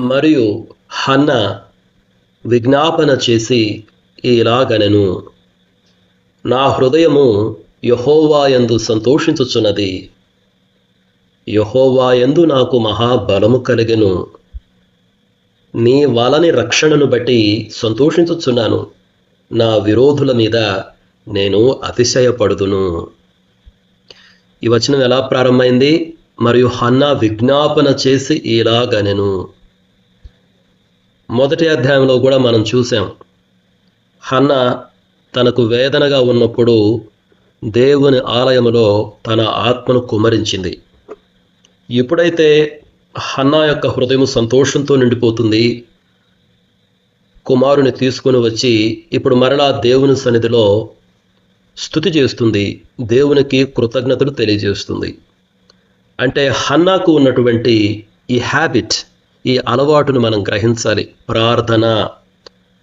మరియు హన్న విజ్ఞాపన చేసి ఇలాగనెను. నా హృదయము యహోవాయందు సంతోషించుచున్నది. యహోవాయందు నాకు మహాబలము కలిగెను. నీ వలని రక్షణను బట్టి సంతోషించుచున్నాను. నా విరోధుల మీద నేను అతిశయపడుదును. ఈ వచనం ఎలా ప్రారంభమైంది? మరియు హన్నా విజ్ఞాపన చేసి ఇలాగనెను. మొదటి అధ్యాయంలో కూడా మనం చూసాం. హన్న తనకు వేదనగా ఉన్నప్పుడు దేవుని ఆలయంలో తన ఆత్మను కుమరించింది. ఎప్పుడైతే హన్నా యొక్క హృదయం సంతోషంతో నిండిపోతుంది కుమారుని తీసుకుని వచ్చి ఇప్పుడు మరలా దేవుని సన్నిధిలో స్థుతి చేస్తుంది దేవునికి కృతజ్ఞతలు తెలియజేస్తుంది. అంటే హన్నాకు ఉన్నటువంటి ఈ హ్యాబిట్ ఈ అలవాటును మనం గ్రహించాలి. ప్రార్థన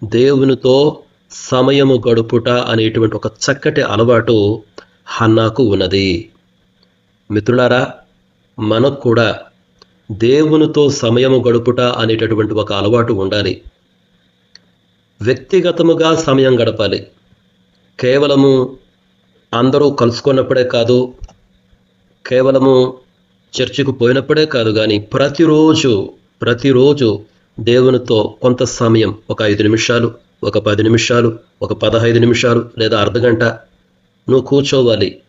దేవునితో సమయము గడుపుట అనేటువంటి ఒక చక్కటి అలవాటు హన్నాకు ఉన్నది. మిత్రులారా మనకు కూడా దేవునితో సమయము గడుపుట అనేటటువంటి ఒక అలవాటు ఉండాలి. వ్యక్తిగతముగా సమయం గడపాలి. కేవలము అందరూ కలుసుకున్నప్పుడే కాదు కేవలము చర్చికి పోయినప్పుడే కాదు కానీ ప్రతిరోజు ప్రతిరోజు దేవునితో కొంత సమయం ఒక ఐదు నిమిషాలు ఒక పది నిమిషాలు ఒక పదహైదు నిమిషాలు లేదా అర్ధగంట నువ్వు కూర్చోవాలి.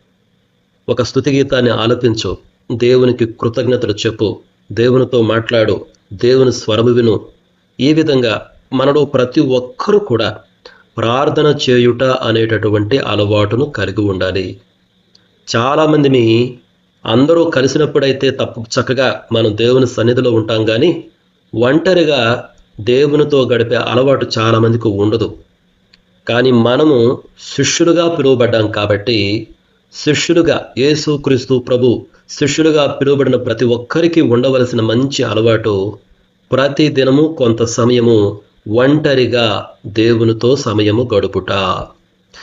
ఒక స్థుతి గీతాన్ని ఆలపించు. దేవునికి కృతజ్ఞతలు చెప్పు. దేవునితో మాట్లాడు. దేవుని స్వరము విను. ఈ విధంగా మనలో ప్రతి ఒక్కరూ కూడా ప్రార్థన చేయుట అనేటటువంటి అలవాటును కలిగి ఉండాలి. చాలామందిని అందరూ కలిసినప్పుడైతే తప్పు చక్కగా మనం దేవుని సన్నిధిలో ఉంటాం కానీ ఒంటరిగా దేవునితో గడిపే అలవాటు చాలామందికి ఉండదు. కానీ మనము శిష్యులుగా పిలువబడ్డాం కాబట్టి శిష్యులుగా యేసుక్రీస్తు ప్రభు శిష్యులుగా పిలువబడిన ప్రతి ఒక్కరికి ఉండవలసిన మంచి అలవాటు ప్రతి దినము కొంత సమయము ఒంటరిగా దేవునితో సమయము గడుపుట.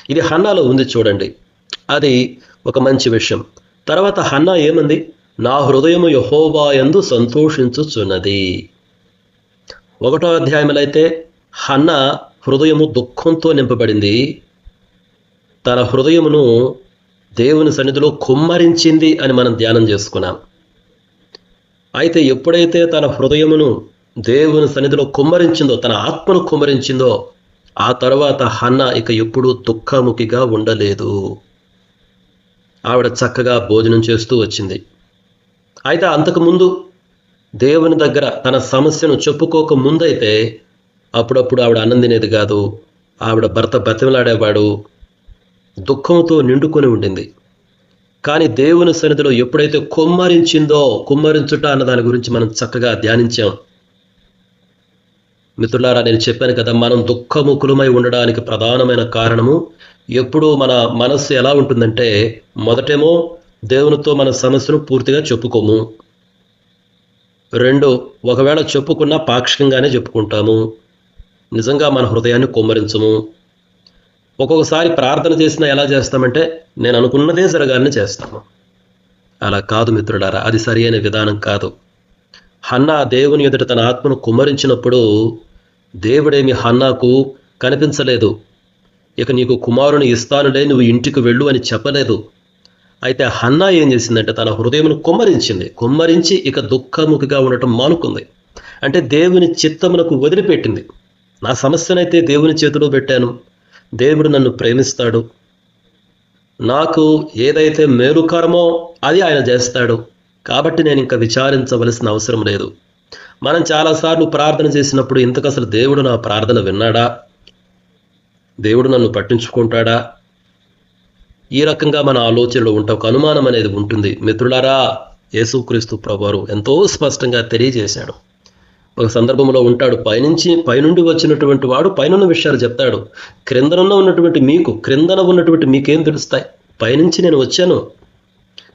ఇది హన్నాలో ఉంది చూడండి. అది ఒక మంచి విషయం. తర్వాత హన్నా ఏమంది? నా హృదయము యహోవా యందు సంతోషించుచున్నది. ఒకటో అధ్యాయంలో అయితే హన్న హృదయము దుఃఖంతో నింపబడింది. తన హృదయమును దేవుని సన్నిధిలో కుమ్మరించింది అని మనం ధ్యానం చేసుకున్నాం. అయితే ఎప్పుడైతే తన హృదయమును దేవుని సన్నిధిలో కుమ్మరించిందో తన ఆత్మను కుమ్మరించిందో ఆ తర్వాత హన్న ఇక ఎప్పుడూ దుఃఖముఖిగా ఉండలేదు. ఆవిడ చక్కగా భోజనం చేస్తూ వచ్చింది. అయితే అంతకుముందు దేవుని దగ్గర తన సమస్యను చెప్పుకోక ముందైతే అప్పుడప్పుడు ఆవిడ అన్నం తినేది కాదు ఆవిడ భర్త బతిమలాడేవాడు దుఃఖంతో నిండుకొని ఉండింది. కానీ దేవుని సన్నిధిలో ఎప్పుడైతే కుమ్మరించిందో కుమ్మరించుట అన్న దాని గురించి మనం చక్కగా ధ్యానించాం. మిత్రులారా నేను చెప్పాను కదా మనం దుఃఖముఖులమై ఉండడానికి ప్రధానమైన కారణము ఎప్పుడు మన మనస్సు ఎలా ఉంటుందంటే మొదటేమో దేవునితో మన సమస్యను పూర్తిగా చెప్పుకోము. రెండు ఒకవేళ చెప్పుకున్నా పాక్షికంగానే చెప్పుకుంటాము. నిజంగా మన హృదయాన్ని కుమ్మరించము. ఒక్కొక్కసారి ప్రార్థన చేసినా ఎలా చేస్తామంటే నేను అనుకున్నదే జరగాలని చేస్తాము. అలా కాదు మిత్రులారా అది సరి అయిన విధానం కాదు. హన్నా దేవుని ఎదుట తన ఆత్మను కుమ్మరించినప్పుడు దేవుడేమి హన్నాకు కనిపించలేదు. ఇక నీకు కుమారుని ఇస్తానులే నువ్వు ఇంటికి వెళ్ళు అని చెప్పలేదు. అయితే హన్నా ఏం చేసిందంటే తన హృదయమును కుమ్మరించింది. కుమ్మరించి ఇక దుఃఖముఖిగా ఉండటం మానుకుంది. అంటే దేవుని చిత్తమునకు వదిలిపెట్టింది. నా సమస్యనైతే దేవుని చేతిలో పెట్టాను. దేవుడు నన్ను ప్రేమిస్తాడు. నాకు ఏదైతే మేలుకరమో అది ఆయన చేస్తాడు. కాబట్టి నేను ఇంకా విచారించవలసిన అవసరం లేదు. మనం చాలాసార్లు ప్రార్థన చేసినప్పుడు ఇంతకు అసలు దేవుడు నా ప్రార్థన విన్నాడా? దేవుడు నన్ను పట్టించుకుంటాడా? ఈ రకంగా మన ఆలోచనలో ఉంటే ఒక అనుమానం అనేది ఉంటుంది. మిత్రులారా యేసుక్రీస్తు ప్రభువారు ఎంతో స్పష్టంగా తెలియజేశాడు. ఒక సందర్భంలో ఉంటాడు పైనుంచి పైనుండి వచ్చినటువంటి వాడు పైనున్న విషయాలు చెప్తాడు. క్రిందన ఉన్నటువంటి మీకు క్రిందన ఉన్నటువంటి మీకేం తెలుస్తాయి? పైనుంచి నేను వచ్చాను.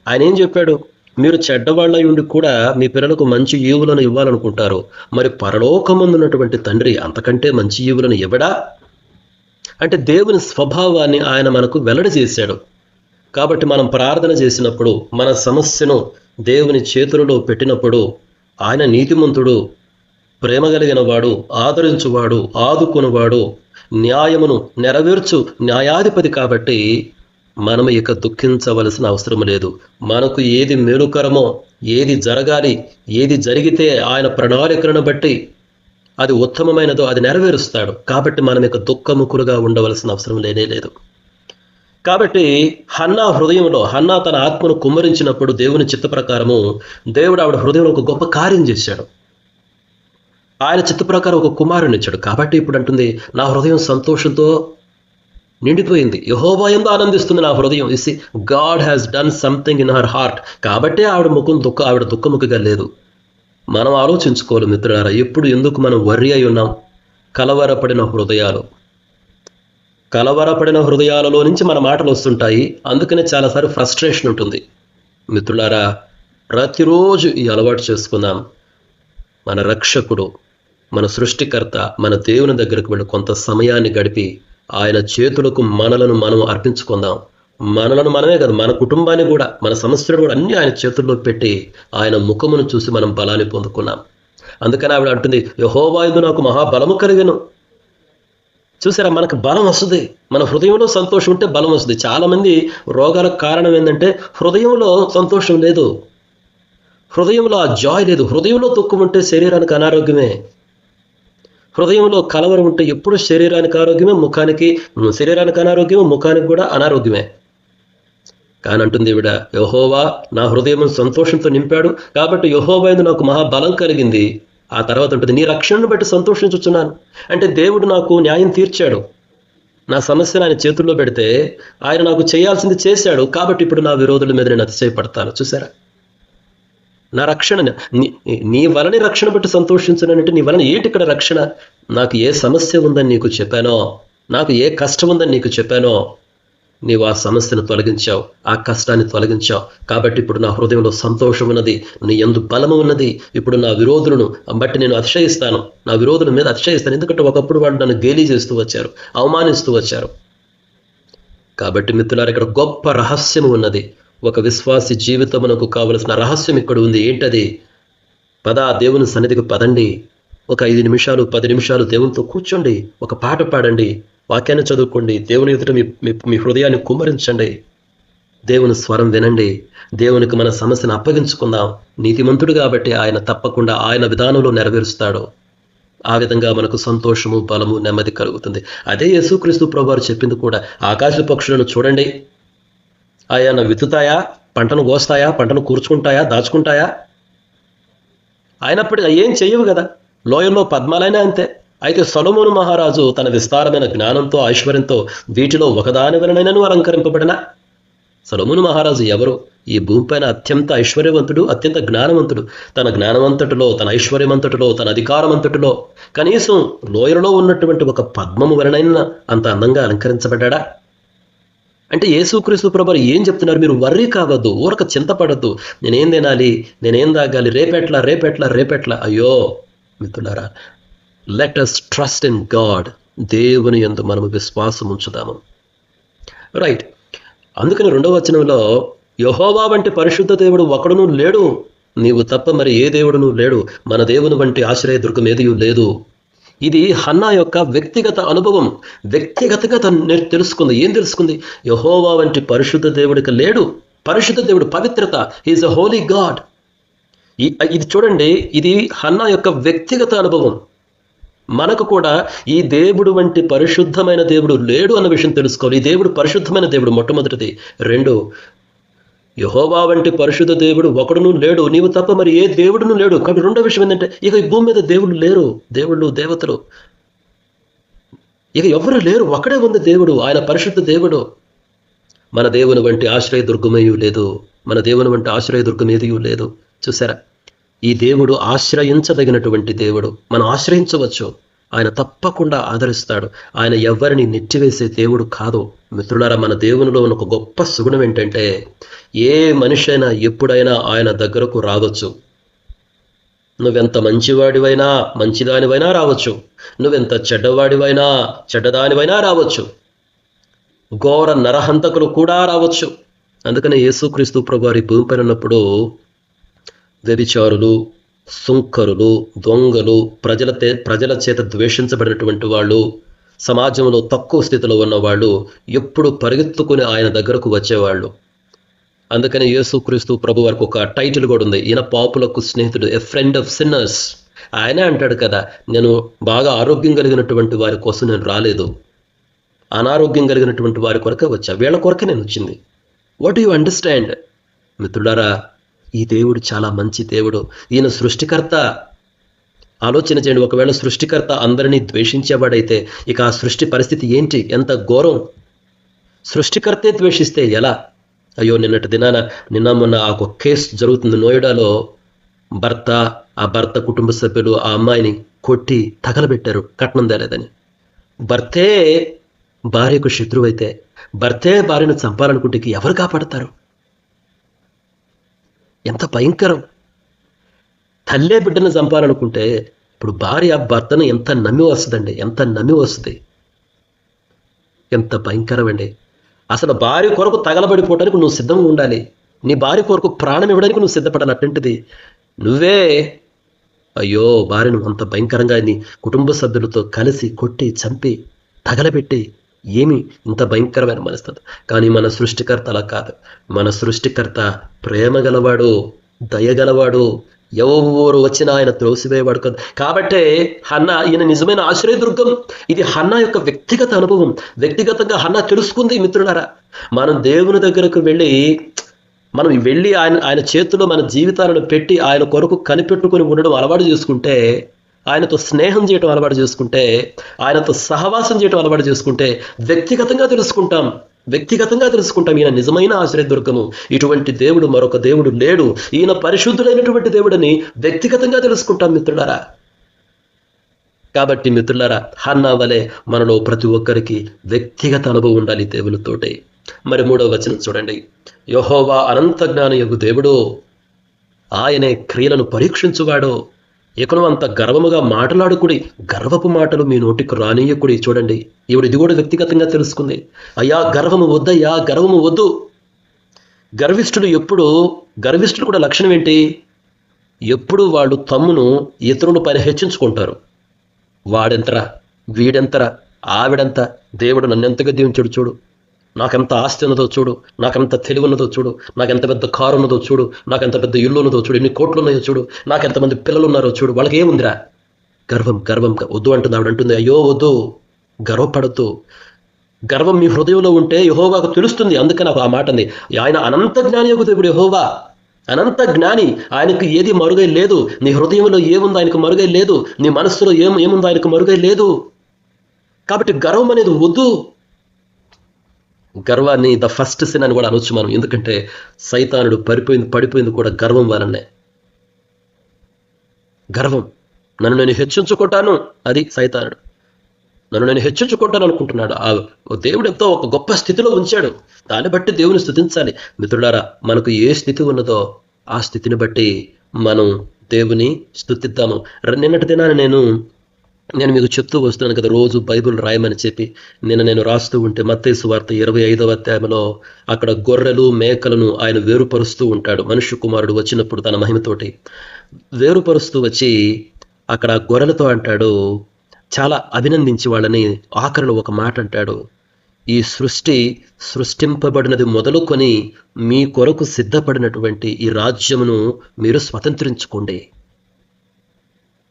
ఆయన ఏం చెప్పాడు? మీరు చెడ్డవాళ్ళై ఉండి కూడా మీ పిల్లలకు మంచి ఈవులను ఇవ్వాలనుకుంటారు. మరి పరలోకమందున్నటువంటి తండ్రి అంతకంటే మంచి ఈవులను ఇవ్వడా అంటే దేవుని స్వభావాన్ని ఆయన మనకు వెల్లడి చేశాడు. కాబట్టి మనం ప్రార్థన చేసినప్పుడు మన సమస్యను దేవుని చేతులలో పెట్టినప్పుడు ఆయన నీతిమంతుడు ప్రేమ కలిగిన వాడు ఆదరించువాడు ఆదుకునివాడు న్యాయమును నెరవేర్చు న్యాయాధిపతి కాబట్టి మనము ఇక దుఃఖించవలసిన అవసరం లేదు. మనకు ఏది మేలుకరమో ఏది జరగాలి ఏది జరిగితే ఆయన ప్రణాళికలను బట్టి అది ఉత్తమమైనదో అది నెరవేరుస్తాడు. కాబట్టి మనం ఇక దుఃఖముఖులుగా ఉండవలసిన అవసరం లేనే లేదు. కాబట్టి హన్నా హృదయంలో హన్నా తన ఆత్మను కుమ్మరించినప్పుడు దేవుని చిత్త ప్రకారము దేవుడు ఆవిడ హృదయంలో ఒక గొప్ప కార్యం చేశాడు. ఆయన చిత్త ప్రకారం ఒక కుమారుని ఇచ్చాడు. కాబట్టి ఇప్పుడు అంటుంది నా హృదయం సంతోషంతో నిండిపోయింది. యహోవా ఎందు ఆనందిస్తుంది నా హృదయం. ఇసి God has done something in her heart కాబట్టే ఆవిడ ముఖం దుఃఖ ఆవిడ దుఃఖముఖగా లేదు. మనం ఆలోచించుకోవాలి మిత్రులారా ఎప్పుడు ఎందుకు మనం వర్రి అయి ఉన్నాం? కలవరపడిన హృదయాలు. కలవరపడిన హృదయాలలో నుంచి మన మాటలు వస్తుంటాయి. అందుకనే చాలాసార్లు ఫ్రస్ట్రేషన్ ఉంటుంది. మిత్రులారా ప్రతిరోజు ఈ అలవాటు చేసుకుందాం. మన రక్షకుడు మన సృష్టికర్త మన దేవుని దగ్గరకు వెళ్ళి కొంత సమయాన్ని గడిపి ఆయన చేతులకు మనలను మనం అర్పించుకుందాం. మనలను మనమే కాదు మన కుటుంబాన్ని కూడా మన సమస్యలు కూడా అన్ని ఆయన చేతుల్లో పెట్టి ఆయన ముఖమును చూసి మనం బలాన్ని పొందుకున్నాం. అందుకని ఆవిడ అంటుంది యహోవాయుడు నాకు మహాబలము కలిగను. చూసారా మనకు బలం వస్తుంది. మన హృదయంలో సంతోషం ఉంటే బలం వస్తుంది. చాలామంది రోగాలకు కారణం ఏంటంటే హృదయంలో సంతోషం లేదు. హృదయంలో ఆ జాయ్ లేదు. హృదయంలో దుఃఖం ఉంటే శరీరానికి అనారోగ్యమే. హృదయంలో కలవరం ఉంటే ఎప్పుడు శరీరానికి ఆరోగ్యమే ముఖానికి శరీరానికి అనారోగ్యమే ముఖానికి కూడా అనారోగ్యమే. కానంటుంది ఈవిడ యహోవా నా హృదయం సంతోషంతో నింపాడు కాబట్టి యహోవా ఎందు నాకు మహాబలం కలిగింది. ఆ తర్వాత ఉంటుంది నీ రక్షణను బట్టి సంతోషించుచున్నాను. అంటే దేవుడు నాకు న్యాయం తీర్చాడు. నా సమస్యను ఆయన చేతుల్లో పెడితే ఆయన నాకు చేయాల్సింది చేశాడు కాబట్టి ఇప్పుడు నా విరోధుల మీద నేను అతిశయపడతాను. చూసారా నా రక్షణ నీ నీ వలని రక్షణ బట్టి సంతోషించనంటే నీ వలన ఏంటి ఇక్కడ రక్షణ? నాకు ఏ సమస్య ఉందని నీకు చెప్పానో? నాకు ఏ కష్టం ఉందని నీకు చెప్పానో? నీవు ఆ సమస్యను తొలగించావు ఆ కష్టాన్ని తొలగించావు. కాబట్టి ఇప్పుడు నా హృదయంలో సంతోషం ఉన్నది నీ ఎందు బలము ఉన్నది. ఇప్పుడు నా విరోధులను బట్టి నేను అతిశయిస్తాను. నా విరోధుల మీద అతిశయిస్తాను. ఎందుకంటే ఒకప్పుడు వాళ్ళు నన్ను గేలీ చేస్తూ వచ్చారు అవమానిస్తూ వచ్చారు. కాబట్టి మిత్రులారు ఇక్కడ గొప్ప రహస్యం ఉన్నది. ఒక విశ్వాసి జీవితమునకు కావలసిన రహస్యం ఇక్కడ ఉంది. ఏంటది? పదా దేవుని సన్నిధికి పదండి. ఒక ఐదు నిమిషాలు పది నిమిషాలు దేవునితో కూర్చోండి. ఒక పాట పాడండి. వాక్యాన్ని చదువుకోండి. దేవుని ఎదుట మీ మీ- హృదయాన్ని కుమ్మరించండి. దేవుని స్వరం వినండి. దేవునికి మన సమస్యను అప్పగించుకుందాం. నీతిమంతుడు కాబట్టి ఆయన తప్పకుండా ఆయన విధానంలో నెరవేరుస్తాడు. ఆ విధంగా మనకు సంతోషము బలము నెమ్మది కలుగుతుంది. అదే యేసుక్రీస్తు ప్రభువారు చెప్పింది కూడా. ఆకాశ పక్షులను చూడండి. ఆయన విత్తుతాయా? పంటను కోస్తాయా? పంటను కూర్చుకుంటాయా? దాచుకుంటాయా? అయినప్పటికీ ఏం చెయ్యవు కదా. లోయల్లో పద్మాలైనా అంతే. అయితే సొలమోను మహారాజు తన విస్తారమైన జ్ఞానంతో ఐశ్వర్యంతో వీటిలో ఒకదాని వలనైనను అలంకరింపబడిన? సొలమును మహారాజు ఎవరు? ఈ భూమిపైన అత్యంత ఐశ్వర్యవంతుడు అత్యంత జ్ఞానవంతుడు. తన జ్ఞానమంతటిలో తన ఐశ్వర్యమంతటిలో తన అధికారమంతటిలో కనీసం లోయలో ఉన్నటువంటి ఒక పద్మము వలనైనా అంత అందంగా అలంకరించబడ్డా అంటే యేసుక్రీస్తు ప్రభు ఏం చెప్తున్నారు? మీరు వర్రీ కావద్దు ఊరక చింతపడద్దు. నేనేం తినాలి? నేనేం తాగాలి? రేపెట్లా రేపెట్లా రేపెట్లా? అయ్యో మిత్రులారా let us trust in God దేవుని ఎందు మనము విశ్వాసం ఉంచుదాము. రైట్ అందుకని రెండవ వచనంలో యహోవా వంటి పరిశుద్ధ దేవుడు ఒకడును లేడు. నీవు తప్ప మరి ఏ దేవుడును లేడు. మన దేవుని వంటి ఆశ్రయ దుర్గం ఏదియూ లేదు. ఇది హన్నా యొక్క వ్యక్తిగత అనుభవం. వ్యక్తిగతంగా తను తెలుసుకుంది. ఏం తెలుసుకుంది? యహోవా వంటి పరిశుద్ధ దేవుడికి లేడు. పరిశుద్ధ దేవుడు పవిత్రత. ఈజ్ అ హోలీ గాడ్ ఇది చూడండి. ఇది హన్నా యొక్క వ్యక్తిగత అనుభవం. మనకు కూడా ఈ దేవుడు వంటి పరిశుద్ధమైన దేవుడు లేడు అన్న విషయం తెలుసుకోవాలి. ఈ దేవుడు పరిశుద్ధమైన దేవుడు మొట్టమొదటిది. రెండు యహోవా వంటి పరిశుద్ధ దేవుడు ఒకడును లేడు. నీవు తప్ప మరి ఏ దేవుడును లేడు. కాబట్టి రెండో విషయం ఏంటంటే ఇక ఈ భూమి మీద దేవుళ్ళు లేరు. దేవుళ్ళు దేవతలు. ఇక ఎవరు లేరు. ఒకడే ఉంది దేవుడు. ఆయన పరిశుద్ధ దేవుడు. మన దేవుని వంటి ఆశ్రయ దుర్గమేయు లేదు. మన దేవుని వంటి ఆశ్రయ దుర్గం ఏదియూ లేదు. చూసారా? ఈ దేవుడు ఆశ్రయించదగినటువంటి దేవుడు. మనం ఆశ్రయించవచ్చు. ఆయన తప్పకుండా ఆదరిస్తాడు. ఆయన ఎవరిని నెట్టివేసే దేవుడు కాదు. మిత్రులారా మన దేవునిలో ఉన్న ఒక గొప్ప సుగుణం ఏంటంటే ఏ మనిషి అయినా ఎప్పుడైనా ఆయన దగ్గరకు రావచ్చు. నువ్వెంత మంచివాడివైనా మంచిదానివైనా రావచ్చు. నువ్వెంత చెడ్డవాడివైనా చెడ్డదానివైనా రావచ్చు. ఘోర నరహంతకులు కూడా రావచ్చు. అందుకనే యేసుక్రీస్తు ప్రభు వారి భూమిపైన ఉన్నప్పుడు వ్యభిచారులు సుంకరులు దొంగలు ప్రజల తే- ప్రజల చేత ద్వేషించబడినటువంటి వాళ్ళు సమాజంలో తక్కువ స్థితిలో ఉన్న వాళ్ళు ఎప్పుడు పరిగెత్తుకుని ఆయన దగ్గరకు వచ్చేవాళ్ళు. అందుకని యేసుక్రీస్తు ప్రభు వారికి ఒక టైటిల్ కూడా ఉంది. ఈయన పాపులకు స్నేహితుడు ఎ ఫ్రెండ్ ఆఫ్ సిన్నర్స్ ఆయనే అంటాడు కదా నేను బాగా ఆరోగ్యం కలిగినటువంటి వారి కోసం నేను రాలేదు. అనారోగ్యం కలిగినటువంటి వారి కొరకే వచ్చా. వీళ్ళ కొరకే నేను వచ్చింది. వాట్ యు అండర్స్టాండ్ మిత్రుడారా ఈ దేవుడు చాలా మంచి దేవుడు. ఈయన సృష్టికర్త. ఆలోచన చేయండి. ఒకవేళ సృష్టికర్త అందరినీ ద్వేషించేవాడైతే ఇక ఆ సృష్టి పరిస్థితి ఏంటి? ఎంత ఘోరం. సృష్టికర్తే ద్వేషిస్తే ఎలా? అయ్యో నిన్నటి దినాన నిన్న మొన్న ఆ ఒక కేసు జరుగుతుంది నోయిడాలో. భర్త ఆ భర్త కుటుంబ సభ్యులు ఆ అమ్మాయిని కొట్టి తగలబెట్టారు. కట్నం తేలేదని. భర్తే భార్యకు శత్రువైతే భర్తే భార్యను చంపాలనుకుంటే ఎవరు కాపాడతారు? ఎంత భయంకరం. తల్లే బిడ్డను చంపాలనుకుంటే ఇప్పుడు భార్య భర్తను ఎంత నమ్మి వస్తుందండి. ఎంత నమ్మి వస్తుంది. ఎంత భయంకరం అండి అసలు భార్య కొరకు తగలబడిపోవడానికి నువ్వు సిద్ధంగా ఉండాలి. నీ భార్య కొరకు ప్రాణం ఇవ్వడానికి నువ్వు సిద్ధపడాలి అటువంటిది. నువ్వే అయ్యో భార్యను అంత భయంకరంగా నీ కుటుంబ సభ్యులతో కలిసి కొట్టి చంపి తగలబెట్టి ఏమి? ఇంత భయంకరమైన మనస్తత్వం. కానీ మన సృష్టికర్త అలా కాదు. మన సృష్టికర్త ప్రేమ గలవాడు దయగలవాడు ఎవరు వచ్చినా ఆయన త్రోసివేయబడు కాదు. కాబట్టే హన్న ఈయన నిజమైన ఆశ్రయదుర్గం. ఇది హన్న యొక్క వ్యక్తిగత అనుభవం. వ్యక్తిగతంగా హన్న తెలుసుకుంది మిత్రులారా. మనం దేవుని దగ్గరకు వెళ్ళి మనం వెళ్ళి ఆయన ఆయన చేతిలో మన జీవితాలను పెట్టి ఆయన కొరకు కనిపెట్టుకుని ఉండడం అలవాటు చేసుకుంటే ఆయనతో స్నేహం చేయటం అలవాటు చేసుకుంటే ఆయనతో సహవాసం చేయటం అలవాటు చేసుకుంటే వ్యక్తిగతంగా తెలుసుకుంటాం. వ్యక్తిగతంగా తెలుసుకుంటాం. ఈయన నిజమైన ఆశ్రయదుర్గము ఇటువంటి దేవుడు మరొక దేవుడు లేడు. ఈయన పరిశుద్ధుడైనటువంటి దేవుడని వ్యక్తిగతంగా తెలుసుకుంటాం మిత్రులారా. కాబట్టి మిత్రులారా హన్నా వలె మనలో ప్రతి ఒక్కరికి వ్యక్తిగత అనుభవం ఉండాలి దేవునితోటి. మరి మూడవ వచనం చూడండి. యహోవా అనంత జ్ఞాన యొక్క దేవుడు ఆయనే క్రియలను పరీక్షించువాడో. ఇకను అంత గర్వముగా మాట్లాడుకుడి గర్వపు మాటలు మీ నోటికి రానియకుడి చూడండి ఈవిడ ఇది కూడా వ్యక్తిగతంగా తెలుసుకుంది. అయ్యా గర్వము వద్దయ్యా గర్వము వద్దు. గర్విష్ఠుడు ఎప్పుడు గర్విష్ఠుడు కూడా లక్షణం ఏంటి? ఎప్పుడు వాళ్ళు తమ్మును ఇతరుల పైన హెచ్చించుకుంటారు వాడెంతరా? వీడెంతరా? ఆవిడెంత? దేవుడు నన్నెంతగా దీవించాడు చూడు. నాకెంత ఆస్తి ఉన్నదో చూడు నాకెంత తెలివి ఉన్నదో చూడు నాకెంత పెద్ద కారు ఉన్నదో చూడు నాకెంత పెద్ద ఇల్లు ఉన్నదో చూడు ఎన్ని కోట్లు ఉన్నాయో చూడు నాకెంతమంది పిల్లలు ఉన్నారో చూడు వాళ్ళకి ఏముందిరా? గర్వం గర్వం వద్దు అంటుంది ఆవిడ అంటుంది అయ్యో వద్దు గర్వపడద్దు. గర్వం మీ హృదయంలో ఉంటే యహోవాకు తెలుస్తుంది అందుకని ఆ మాట అంది. ఆయన అనంత జ్ఞాని యొక్క దేవుడు యహోవా. అనంత జ్ఞాని. ఆయనకు ఏది మరుగై లేదు. నీ హృదయంలో ఏముందో ఆయనకు మరుగై లేదు. నీ మనస్సులో ఏం ఏముందో ఆయనకు మరుగై లేదు. కాబట్టి గర్వం అనేది వద్దు. గర్వాన్ని ద ఫస్ట్ సిన్ అని కూడా అనొచ్చు మనం. ఎందుకంటే సైతానుడు పడిపోయింది పడిపోయింది కూడా గర్వం వలనే. గర్వం. నన్ను నేను హెచ్చించుకుంటాను అది సైతానుడు. నన్ను నేను హెచ్చించుకుంటాను అనుకుంటున్నాడు. ఆ దేవుడు ఎంతో ఒక గొప్ప స్థితిలో ఉంచాడు. దాన్ని బట్టి దేవుని స్థుతించాలి. మిత్రులారా మనకు ఏ స్థితి ఉన్నదో ఆ స్థితిని బట్టి మనం దేవుని స్థుతిద్దాము. నిన్నటి దినాన్ని నేను నేను మీకు చెప్తూ వస్తున్నాను కదా రోజు బైబిల్ రాయమని చెప్పి. నిన్న నేను రాస్తూ ఉంటే మత్తేసు వార్త ఇరవై ఐదవ అధ్యాయంలో అక్కడ గొర్రెలు మేకలను ఆయన వేరుపరుస్తూ ఉంటాడు. మనుష్య కుమారుడు వచ్చినప్పుడు తన మహిమతోటి వేరుపరుస్తూ వచ్చి అక్కడ గొర్రెలతో అంటాడు చాలా అభినందించి వాళ్ళని ఆఖరిలో ఒక మాట అంటాడు. ఈ సృష్టి సృష్టింపబడినది మొదలుకొని మీ కొరకు సిద్ధపడినటువంటి ఈ రాజ్యమును మీరు స్వతంత్రించుకోండి.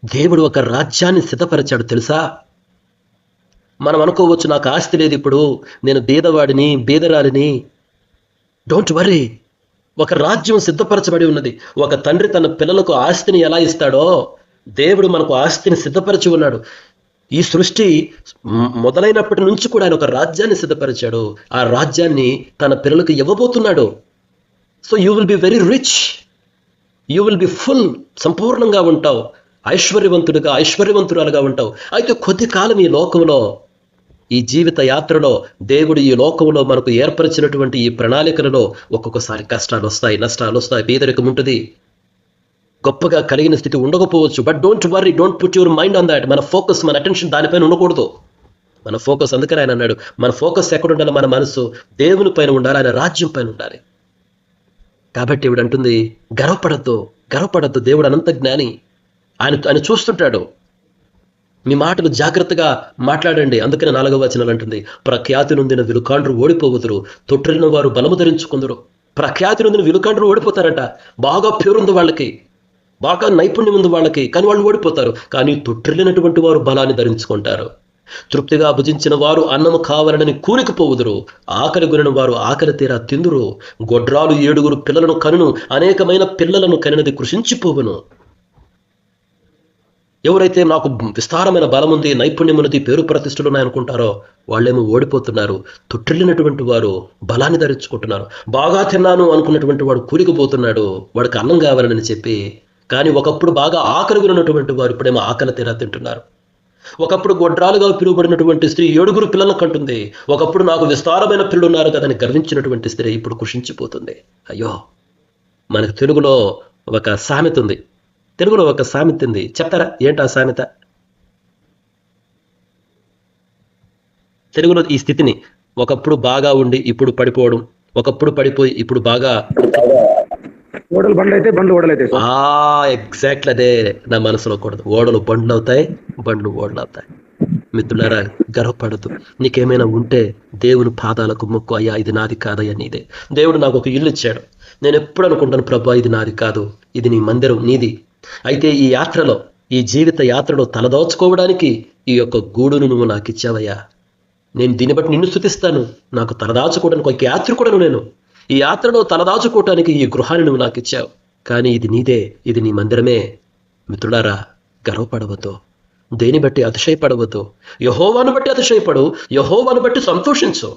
దేవుడు ఒక రాజ్యాన్ని సిద్ధపరిచాడు తెలుసా? మనం అనుకోవచ్చు నాకు ఆస్తి లేదు ఇప్పుడు నేను బీదవాడిని బీదరాలిని. డోంట్ వరీ ఒక రాజ్యం సిద్ధపరచబడి ఉన్నది. ఒక తండ్రి తన పిల్లలకు ఆస్తిని ఎలా ఇస్తాడో దేవుడు మనకు ఆస్తిని సిద్ధపరిచి ఉన్నాడు. ఈ సృష్టి మొదలైనప్పటి నుంచి కూడా ఆయన ఒక రాజ్యాన్ని సిద్ధపరిచాడు. ఆ రాజ్యాన్ని తన పిల్లలకు ఇవ్వబోతున్నాడు. So you will be very rich you will be full సంపూర్ణంగా ఉంటావు. ఐశ్వర్యవంతుడిగా ఐశ్వర్యవంతురాలుగా ఉంటావు. అయితే కొద్ది కాలం ఈ లోకంలో ఈ జీవిత యాత్రలో దేవుడు ఈ లోకంలో మనకు ఏర్పరిచినటువంటి ఈ ప్రణాళికలలో ఒక్కొక్కసారి కష్టాలు వస్తాయి నష్టాలు వస్తాయి పేదరికం ఉంటుంది. గొప్పగా కలిగిన స్థితి ఉండకపోవచ్చు. But don't worry don't put your mind on that మన ఫోకస్ మన అటెన్షన్ దానిపైన ఉండకూడదు. మన ఫోకస్ అందుకని ఆయన అన్నాడు మన ఫోకస్ ఎక్కడ ఉండాలి మన మనసు దేవుని పైన ఉండాలి ఆయన రాజ్యం పైన ఉండాలి. కాబట్టి ఇవిడంటుంది గర్వపడద్దు గర్వపడద్దు దేవుడు అనంత జ్ఞాని. ఆయన ఆయన చూస్తుంటాడు. మీ మాటలు జాగ్రత్తగా మాట్లాడండి. అందుకని నాలుగవ వచనాలు అంటుంది. ప్రఖ్యాతి నొందిన విలుకాండ్రు ఓడిపోవుదురు. తొట్టిన వారు బలము ధరించుకుందరు. ప్రఖ్యాతి నొందిన విలుకాండ్రు ఓడిపోతారట. బాగా పేరుంది వాళ్ళకి. బాగా నైపుణ్యం ఉంది వాళ్ళకి. కానీ వాళ్ళు ఓడిపోతారు. కానీ తొట్టిల్లినటువంటి వారు బలాన్ని ధరించుకుంటారు. తృప్తిగా భుజించిన వారు అన్నము కావాలని కూలికిపోవుదురు ఆకలి గురిన వారు ఆకలి తీరా తిందురు. గొడ్రాలు ఏడుగురు పిల్లలను కనును. అనేకమైన పిల్లలను కనినది కృషించిపోవును. ఎవరైతే నాకు విస్తారమైన బలం ఉంది నైపుణ్యం ఉన్నది పేరు ప్రతిష్టలు ఉన్నాయనుకుంటారో వాళ్ళేమో ఓడిపోతున్నారు. తొట్టిల్లినటువంటి వారు బలాన్ని ధరించుకుంటున్నారు. బాగా తిన్నాను అనుకున్నటువంటి వాడు కూలికిపోతున్నాడు వాడికి అన్నం కావాలని చెప్పి కానీ ఒకప్పుడు బాగా ఆకలి ఉన్నటువంటి వారు ఇప్పుడేమో ఆకలి తీరా తింటున్నారు. ఒకప్పుడు గొడ్రాలుగా పిలువబడినటువంటి స్త్రీ ఏడుగురు పిల్లలను కంటుంది. ఒకప్పుడు నాకు విస్తారమైన పిల్లలు ఉన్నారు కదని గర్వించినటువంటి స్త్రీ ఇప్పుడు కృషించిపోతుంది. అయ్యో మనకు తెలుగులో ఒక సామెత ఉంది. తెలుగులో ఒక సామెత ఉంది. చెప్తారా? ఏంటి ఆ సామెత? తెలుగులో ఈ స్థితిని ఒకప్పుడు బాగా ఉండి ఇప్పుడు పడిపోవడం ఒకప్పుడు పడిపోయి ఇప్పుడు బాగా ఓడలు బండ్లు అయితే బండ్లు ఓడలు అయితే ఎగ్జాక్ట్ అదే. నా మనసులో కూడదు ఓడలు బండ్లు అవుతాయి బండ్లు ఓడలు అవుతాయి. మిత్రులారా గర్వపడదు నీకేమైనా ఉంటే దేవుని పాదాలకు మొక్కు. అయ్యా ఇది నాది కాదయ్యా నీదే. దేవుడు నాకు ఒక ఇల్లు ఇచ్చాడు. నేను ఎప్పుడు అనుకుంటాను ప్రభా ఇది నాది కాదు. ఇది నీ మందిరం నీది. అయితే ఈ యాత్రలో ఈ జీవిత యాత్రలో తలదోచుకోవడానికి ఈ యొక్క గూడును నువ్వు నాకు ఇచ్చావయ్యా. నేను దీన్ని బట్టి నిన్ను స్థుతిస్తాను నాకు తలదాచుకోవడానికి ఒక యాత్రికుడను నేను. ఈ యాత్రలో తలదాచుకోవటానికి ఈ గృహాన్ని నువ్వు నాకు ఇచ్చావు. కానీ ఇది నీదే ఇది నీ మందిరమే. మిత్రులారా గర్వపడవద్దు. దేని బట్టి అతిశయపడవద్దు. యహోవాను బట్టి అతిశయపడు యహోవాను బట్టి సంతోషించు.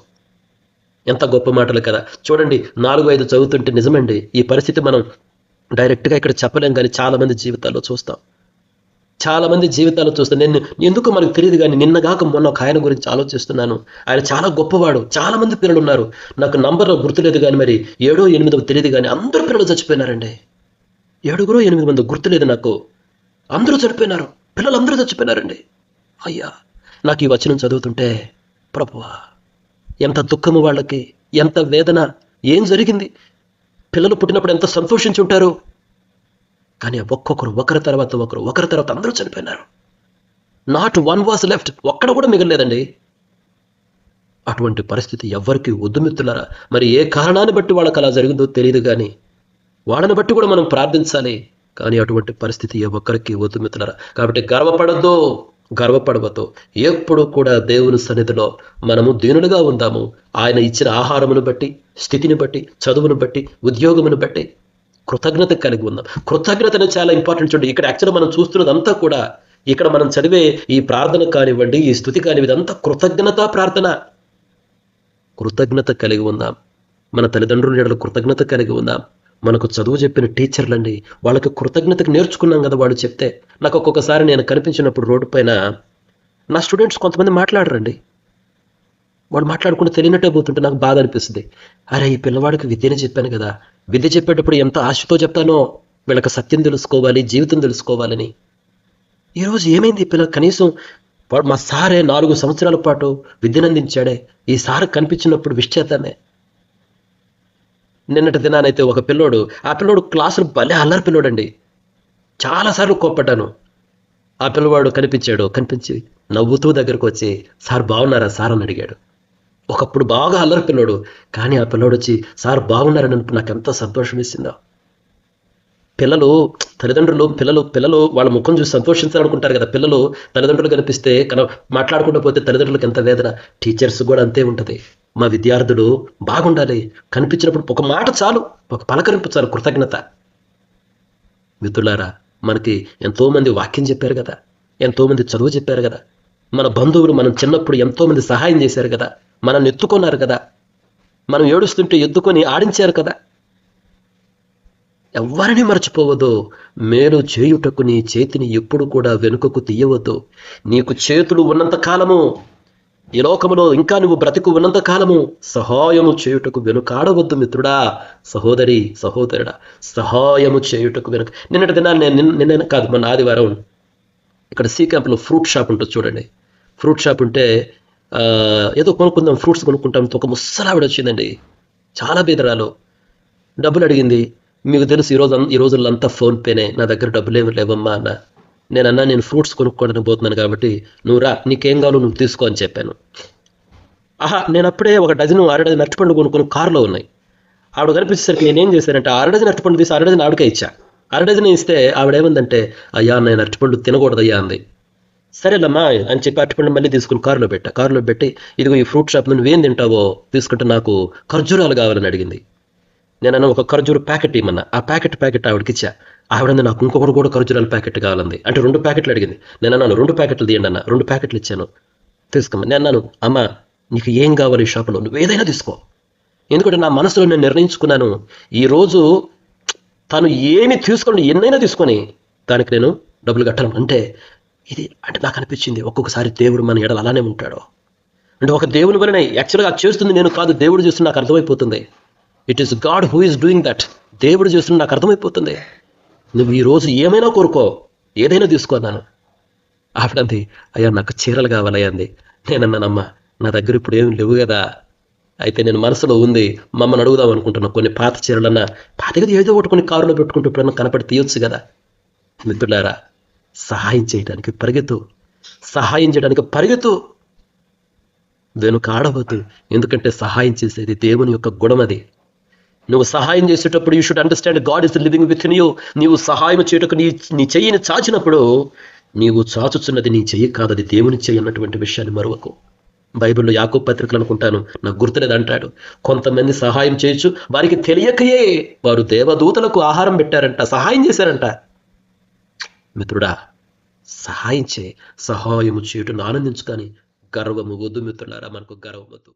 ఎంత గొప్ప మాటలు కదా. చూడండి నాలుగు ఐదు చదువుతుంటే నిజమండి ఈ పరిస్థితి మనం డైరెక్ట్గా ఇక్కడ చెప్పలేం కానీ చాలా మంది జీవితాల్లో చూస్తాం. చాలా మంది జీవితాలు చూస్తాను నేను ఎందుకు మనకు తెలియదు కానీ నిన్నగాక మొన్న ఒక ఆయన గురించి ఆలోచిస్తున్నాను. ఆయన చాలా గొప్పవాడు. చాలా మంది పిల్లలు ఉన్నారు. నాకు నంబర్ గుర్తులేదు కానీ మరి ఏడో ఎనిమిదో తెలియదు కానీ అందరూ పిల్లలు చచ్చిపోయినారండి. ఏడుగురు ఎనిమిది మంది గుర్తులేదు నాకు. అందరూ చనిపోయినారు. పిల్లలు అందరూ చచ్చిపోయినారండి. అయ్యా నాకు ఈ వచనం చదువుతుంటే ప్రభువా ఎంత దుఃఖము వాళ్ళకి ఎంత వేదన ఏం జరిగింది? పిల్లలు పుట్టినప్పుడు ఎంత సంతోషించి ఉంటారు? కానీ ఒక్కొక్కరు ఒకరి తర్వాత ఒకరు ఒకరి తర్వాత అందరూ చనిపోయినారు. నాట్ వన్ వాస్ లెఫ్ట్ ఒక్కడ కూడా మిగలలేదండి. అటువంటి పరిస్థితి ఎవ్వరికి ఉద్దుమిత్తులారా మరి ఏ కారణాన్ని బట్టి వాళ్ళకి అలా జరిగిందో తెలియదు కానీ వాళ్ళని బట్టి కూడా మనం ప్రార్థించాలి. కానీ అటువంటి పరిస్థితి ఏ ఒక్కరికి వద్దుమిత్తులారా కాబట్టి గర్వపడద్దు. గర్వపడవద్దు. ఎప్పుడు కూడా దేవుని సన్నిధిలో మనము దీనులుగా ఉందాము. ఆయన ఇచ్చిన ఆహారమును బట్టి స్థితిని బట్టి చదువును బట్టి ఉద్యోగమును బట్టి కృతజ్ఞత కలిగి ఉందాం. కృతజ్ఞతను చాలా ఇంపార్టెంట్ చూడండి. ఇక్కడ యాక్చువల్గా మనం చూస్తున్నదంతా కూడా ఇక్కడ మనం చదివే ఈ ప్రార్థన కానివ్వండి ఈ స్థుతి కానివ్వండి ఇదంతా కృతజ్ఞత ప్రార్థన. కృతజ్ఞత కలిగి ఉందాం. మన తల్లిదండ్రుల ఎడల కృతజ్ఞత కలిగి ఉందాం. మనకు చదువు చెప్పిన టీచర్లండి వాళ్ళకి కృతజ్ఞతకు నేర్చుకున్నాం కదా వాళ్ళు చెప్తే. నాకు ఒక్కొక్కసారి నేను కనిపించినప్పుడు రోడ్డు పైన నా స్టూడెంట్స్ కొంతమంది మాట్లాడరండి. వాడు మాట్లాడుకుంటే తెలియనట్టే పోతుంటే నాకు బాధ అనిపిస్తుంది. అరే ఈ పిల్లవాడికి విద్యని చెప్పాను కదా. విద్య చెప్పేటప్పుడు ఎంత ఆశతో చెప్తానో వీళ్ళకి సత్యం తెలుసుకోవాలి జీవితం తెలుసుకోవాలని. ఈరోజు ఏమైంది ఈ పిల్ల? కనీసం వాడు మా సారే నాలుగు సంవత్సరాల పాటు విద్యను అందించాడే. ఈ సార్ కనిపించినప్పుడు విష్చేతానే నిన్నటి దినానైతే ఒక పిల్లోడు ఆ పిల్లోడు క్లాసులు భలే అల్లరి పిల్లోడండి. చాలాసార్లు కోప్పడ్డాను. ఆ పిల్లవాడు కనిపించాడు కనిపించి నవ్వుతూ దగ్గరకు వచ్చి సార్ బాగున్నారా? సార్ అని అడిగాడు. ఒకప్పుడు బాగా అల్లరి పిల్లోడు కానీ ఆ పిల్లోడు వచ్చి సార్ బాగున్నారని అన్నప్పుడు నాకు ఎంత సంతోషం ఇస్తుందో పిల్లలు తల్లిదండ్రులు పిల్లలు పిల్లలు వాళ్ళ ముఖం చూసి సంతోషించాలనుకుంటారు కదా పిల్లలు. తల్లిదండ్రులు కనిపిస్తే కన మాట్లాడకుండా పోతే తల్లిదండ్రులకు ఎంత వేదన. టీచర్స్ కూడా అంతే ఉంటుంది. మా విద్యార్థులు బాగుండాలి. కనిపించినప్పుడు ఒక మాట చాలు. ఒక పలకరింపు చాలు. కృతజ్ఞత. మిత్రులారా మనకి ఎంతోమంది వాక్యం చెప్పారు కదా. ఎంతోమంది చదువు చెప్పారు కదా. మన బంధువులు మనం చిన్నప్పుడు ఎంతోమంది సహాయం చేశారు కదా. మనల్ని ఎత్తుకున్నారు కదా. మనం ఏడుస్తుంటే ఎత్తుకొని ఆడించారు కదా. ఎవ్వరిని మర్చిపోవద్దు. మేలు చేయుటకు నీ చేతిని ఎప్పుడు కూడా వెనుకకు తీయవద్దు. నీకు చేతులు ఉన్నంత కాలము ఈ లోకములో ఇంకా నువ్వు బ్రతికు ఉన్నంత కాలము సహాయము చేయుటకు వెనుకాడవద్దు మిత్రుడా. సహోదరి సహోదరుడా సహాయము చేయుటకు వెనుక. నిన్నటి దినాన్ని నేను నిన్న కాదు మన ఆదివారం ఇక్కడ సీ క్యాంప్లో ఫ్రూట్ షాప్ ఉంటుంది చూడండి. ఫ్రూట్ షాప్ ఉంటే ఏదో కొనుక్కుందాం ఫ్రూట్స్ కొనుక్కుంటాం ఒక ముసలావిడ వచ్చిందండి చాలా బీదరాలు. డబ్బులు అడిగింది మీకు తెలుసు ఈ రోజు ఈ రోజుల్లో అంతా ఫోన్ పేనే నా దగ్గర డబ్బులు ఏమి లేవమ్మా అన్న. నేను అన్నా నేను ఫ్రూట్స్ కొనుక్కోవడానికి పోతున్నాను కాబట్టి నువ్వు రా నీకేం కావాలో నువ్వు తీసుకో అని చెప్పాను. ఆహా నేను అప్పుడే ఒక డజన్ అరడజన్ అరటిపండు కొనుక్కొని కారులో ఉన్నాయి. ఆవిడ కనిపించేసరికి నేనేం చేశానంటే ఆ అర అరటిపండు తీసి అరడజన్ ఆవిడకే ఇచ్చా. అరడజన్ ఇస్తే ఆవిడ ఏమందంటే అయ్యా నేను అరటిపండు తినకూడదయ్యా అంది. సరేలమ్మా అని చెప్పి అరటిపండు మళ్ళీ తీసుకుని కారులో పెట్టా. కారులో పెట్టి ఇదిగో ఈ ఫ్రూట్ షాప్ నువ్వు ఏం తింటావో తీసుకుంటే నాకు ఖర్జూరాలు కావాలని అడిగింది. నేను అన్న ఒక ఖర్జూర ప్యాకెట్ ఇమ్మన్నా. ఆ ప్యాకెట్ ప్యాకెట్ ఆవిడకి ఇచ్చా ఆవిడ నాకు ఇంకొకటి కూడా ఖర్జూరాల ప్యాకెట్ కావాలంది. అంటే రెండు ప్యాకెట్లు అడిగింది. నేను అన్నాను రెండు ప్యాకెట్లు తీయండి అన్న. రెండు ప్యాకెట్లు ఇచ్చాను. తీసుకోమని నేను అన్నాను అమ్మ నీకు ఏం కావాలి ఈ షాపులో? నువ్వు ఏదైనా తీసుకో. ఎందుకంటే నా మనసులో నేను నిర్ణయించుకున్నాను ఈరోజు తను ఏమి తీసుకొని ఎన్నైనా తీసుకొని దానికి నేను డబ్బులు కట్టను. అంటే ఇది అంటే నాకు అనిపించింది ఒక్కొక్కసారి దేవుడు మన ఎడలు అలానే ఉంటాడు. అంటే ఒక దేవుని వలన యాక్చువల్గా అది చేస్తుంది నేను కాదు దేవుడు చేస్తుంది నాకు అర్థమైపోతుంది. It is God who is doing that దేవుడు చేస్తుంది నాకు అర్థమైపోతుంది. నువ్వు ఈ రోజు ఏమైనా కోరుకో ఏదైనా తీసుకోన్నాను ఆవిడంది అయ్యా నాకు చీరలు కావాలయ్యంది నేనన్నానమ్మా నా దగ్గర ఇప్పుడు ఏం లేవు కదా. అయితే నేను మనసులో ఉంది మమ్మల్ని అడుగుదాం అనుకుంటున్నా. కొన్ని పాత చీరలన్నా పాతగది ఏదో ఒకటి కొన్ని కారులో పెట్టుకుంటూ ఎప్పుడన్నా కనపడి తీయొచ్చు కదా. మిత్రులారా సహాయం చేయడానికి పరిగెత్తు. సహాయం చేయడానికి పరిగెత్తు. వెనుక ఆడవద్దు. ఎందుకంటే సహాయం చేసేది దేవుని యొక్క గుణం అది. నువ్వు సహాయం చేసేటప్పుడు you should understand God is living with you నీవు సహాయం చేయటకు నీ నీ చెయ్యిని చాచినప్పుడు నీవు చాచుచున్నది నీ చెయ్యి కాదది దేవుని చెయ్యి అన్నటువంటి విషయాన్ని మరొకకు బైబిల్లో యాకో పత్రికలు అనుకుంటాను నాకు గుర్తులేదు అంటాడు. కొంతమంది సహాయం చేయొచ్చు వారికి తెలియకయే వారు దేవదూతలకు ఆహారం పెట్టారంట సహాయం చేశారంట. మిత్రుడా సహాయం చే సహాయము చేయటం ఆనందించు కానీ గర్వము వద్దు మిత్రులారా మనకు గర్వం వద్దు.